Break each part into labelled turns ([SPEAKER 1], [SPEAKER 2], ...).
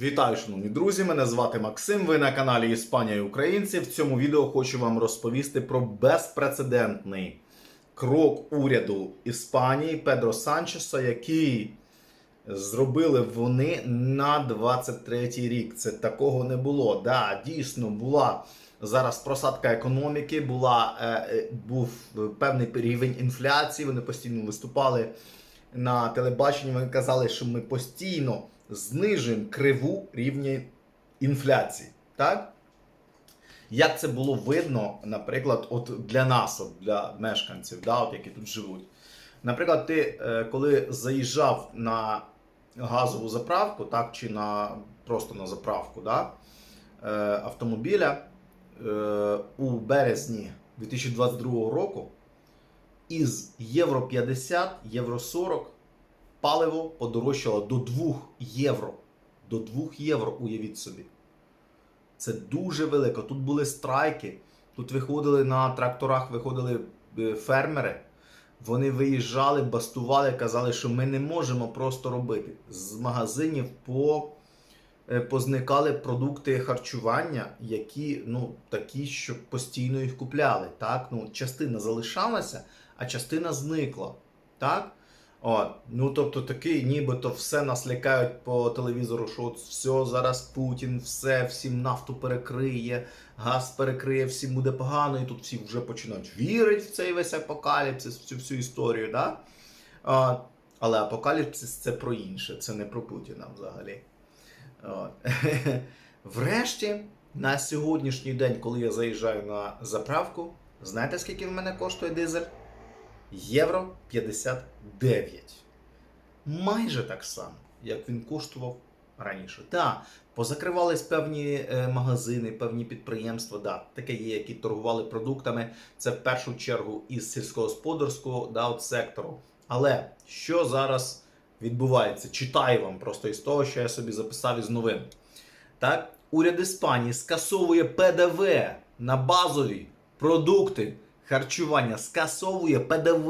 [SPEAKER 1] Вітаю, шановні друзі! Мене звати Максим. Ви на каналі Іспанія і Українці. В цьому відео хочу вам розповісти про безпрецедентний крок уряду Іспанії Педро Санчеса, який зробили вони на 23-й рік. Це такого не було. Да, дійсно була зараз просадка економіки, була, е, е, був певний рівень інфляції. Вони постійно виступали на телебаченні. Вони казали, що ми постійно знижуємо криву рівня інфляції. Так? Як це було видно, наприклад, от для нас, от для мешканців, да, от які тут живуть. Наприклад, ти е, коли заїжджав на газову заправку, так, чи на, просто на заправку да, е, автомобіля е, у березні 2022 року, із євро 50, євро 40 паливо подорожчало до 2 євро. До 2 євро, уявіть собі. Це дуже велико. Тут були страйки, тут виходили на тракторах, виходили е, фермери. Вони виїжджали, бастували, казали, що ми не можемо просто робити. З магазинів по, позникали продукти харчування, які ну, такі, що постійно їх купляли. Так? Ну, частина залишалася, а частина зникла. Так? От, ну тобто такий, нібито все нас лякають по телевізору, що от все зараз Путін, все, всім нафту перекриє, газ перекриє, всім буде погано, і тут всі вже починають вірити в цей весь апокаліпсис, в цю всю історію. Да? От, але апокаліпсис це про інше, це не про Путіна взагалі. Врешті, на сьогоднішній день, коли я заїжджаю на заправку, знаєте, скільки в мене коштує дизель? Євро 59. Майже так само, як він коштував раніше. Так, позакривались певні е, магазини, певні підприємства, да, таке є, які торгували продуктами. Це в першу чергу із сільськогосподарського да, от сектору. Але що зараз відбувається? Читаю вам просто із того, що я собі записав із новин. Так, уряд Іспанії скасовує ПДВ на базові продукти харчування, скасовує ПДВ.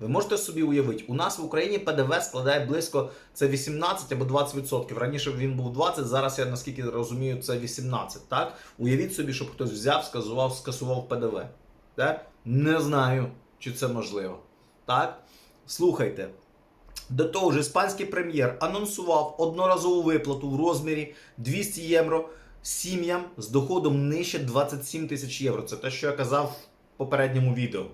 [SPEAKER 1] Ви можете собі уявити, у нас в Україні ПДВ складає близько це 18 або 20%. Раніше він був 20, зараз я наскільки розумію, це 18. Так? Уявіть собі, щоб хтось взяв, скасував, скасував ПДВ. Так? Не знаю, чи це можливо. Так? Слухайте. До того ж, іспанський прем'єр анонсував одноразову виплату в розмірі 200 євро сім'ям з доходом нижче 27 тисяч євро. Це те, що я казав в попередньому відео.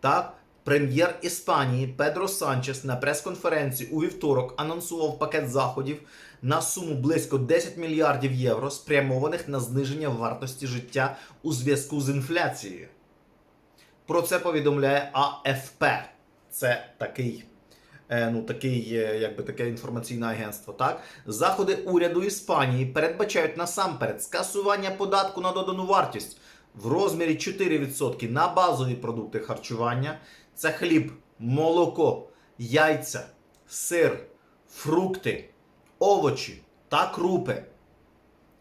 [SPEAKER 1] Так, прем'єр Іспанії Педро Санчес на прес-конференції у вівторок анонсував пакет заходів на суму близько 10 мільярдів євро, спрямованих на зниження вартості життя у зв'язку з інфляцією. Про це повідомляє АФП. Це такий ну, такий, е, якби таке інформаційне агентство. Так, заходи уряду Іспанії передбачають насамперед скасування податку на додану вартість в розмірі 4% на базові продукти харчування. Це хліб, молоко, яйця, сир, фрукти, овочі та крупи.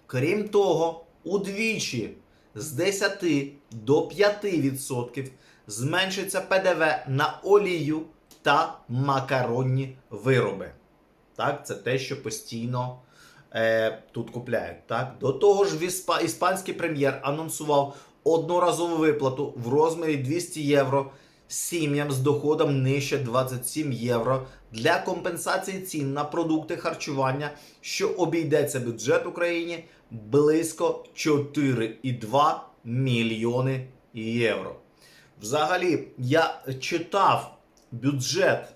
[SPEAKER 1] Крім того, удвічі з 10 до 5% зменшиться ПДВ на олію та макаронні вироби. Так, це те, що постійно е, тут купляють. Так? До того ж, іспанський прем'єр анонсував одноразову виплату в розмірі 200 євро сім'ям з доходом нижче 27 євро для компенсації цін на продукти харчування, що обійдеться бюджет Україні близько 4,2 мільйони євро. Взагалі, я читав бюджет,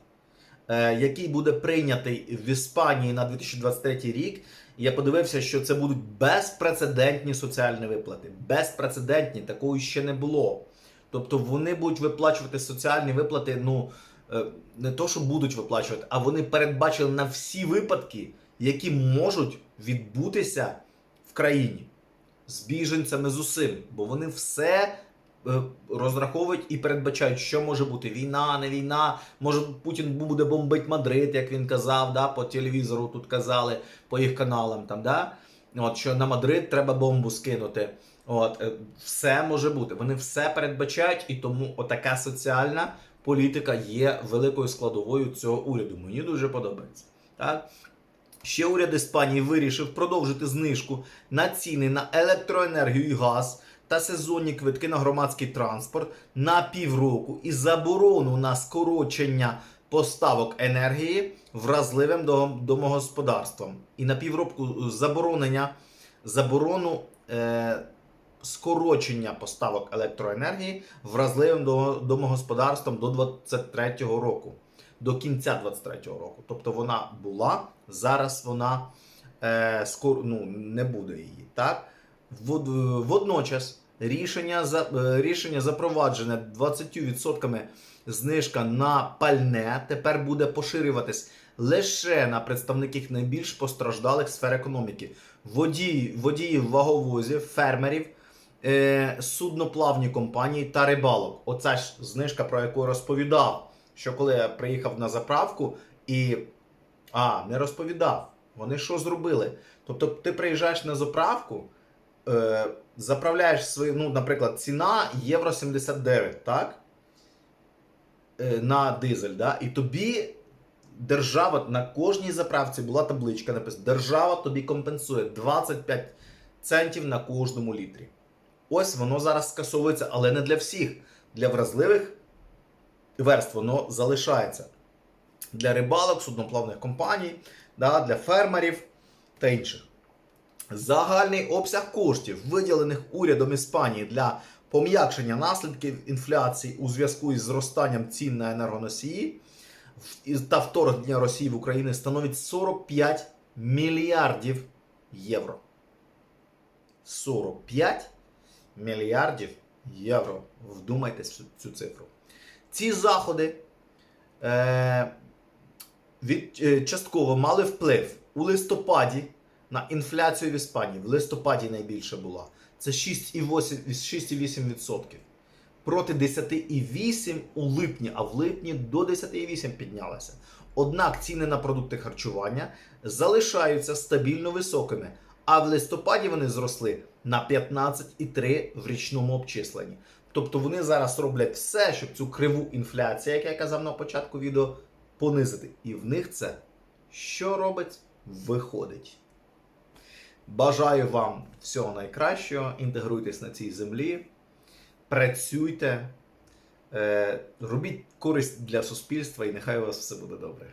[SPEAKER 1] е, який буде прийнятий в Іспанії на 2023 рік. Я подивився, що це будуть безпрецедентні соціальні виплати. Безпрецедентні, такого ще не було. Тобто вони будуть виплачувати соціальні виплати, ну е, не то, що будуть виплачувати, а вони передбачили на всі випадки, які можуть відбутися в країні з біженцями з усім. Бо вони все розраховують і передбачають, що може бути війна, не війна. Може Путін буде бомбити Мадрид, як він казав, да, по телевізору тут казали, по їх каналам там, да? От, що на Мадрид треба бомбу скинути. От, е, все може бути. Вони все передбачають, і тому отака соціальна політика є великою складовою цього уряду. Мені дуже подобається. Так? Ще уряд Іспанії вирішив продовжити знижку на ціни на електроенергію і газ та сезонні квитки на громадський транспорт на півроку і заборону на скорочення поставок енергії вразливим дом- домогосподарствам. І на півроку заборонення заборону е, скорочення поставок електроенергії вразливим до- домогосподарствам до 2023 року, до кінця 2023 року. Тобто вона була, зараз вона е, скоро ну, не буде її. Так? Вод- Водночас рішення, е, рішення запроваджене 20% знижка на пальне тепер буде поширюватись лише на представників найбільш постраждалих сфер економіки: водії, водіїв ваговозів, фермерів, е, судноплавні компанії та рибалок. Оця ж знижка, про яку розповідав, що коли я приїхав на заправку і. А, не розповідав. Вони що зробили? Тобто, ти приїжджаєш на заправку, е, заправляєш свою, ну, наприклад, ціна євро 79, так? Е, на дизель, да? і тобі держава на кожній заправці була табличка написана: Держава тобі компенсує 25 центів на кожному літрі. Ось воно зараз скасовується, але не для всіх. Для вразливих верств воно залишається. Для рибалок, судноплавних компаній, да, для фермерів та інших. Загальний обсяг коштів, виділених урядом Іспанії для пом'якшення наслідків інфляції у зв'язку із зростанням цін на енергоносії та вторгнення Росії в Україну становить 45 мільярдів євро. 45 мільярдів євро. Вдумайтесь в цю цифру. Ці заходи е, від, е, частково мали вплив у листопаді на інфляцію в Іспанії. В листопаді найбільше була. Це 6,8%. 6,8%. Проти 10,8 у липні, а в липні до 10,8 піднялася. Однак ціни на продукти харчування залишаються стабільно високими, а в листопаді вони зросли на 15,3 в річному обчисленні. Тобто вони зараз роблять все, щоб цю криву інфляції, як я казав на початку відео, понизити. І в них це що робить? Виходить. Бажаю вам всього найкращого. Інтегруйтесь на цій землі, працюйте, е, робіть користь для суспільства, і нехай у вас все буде добре.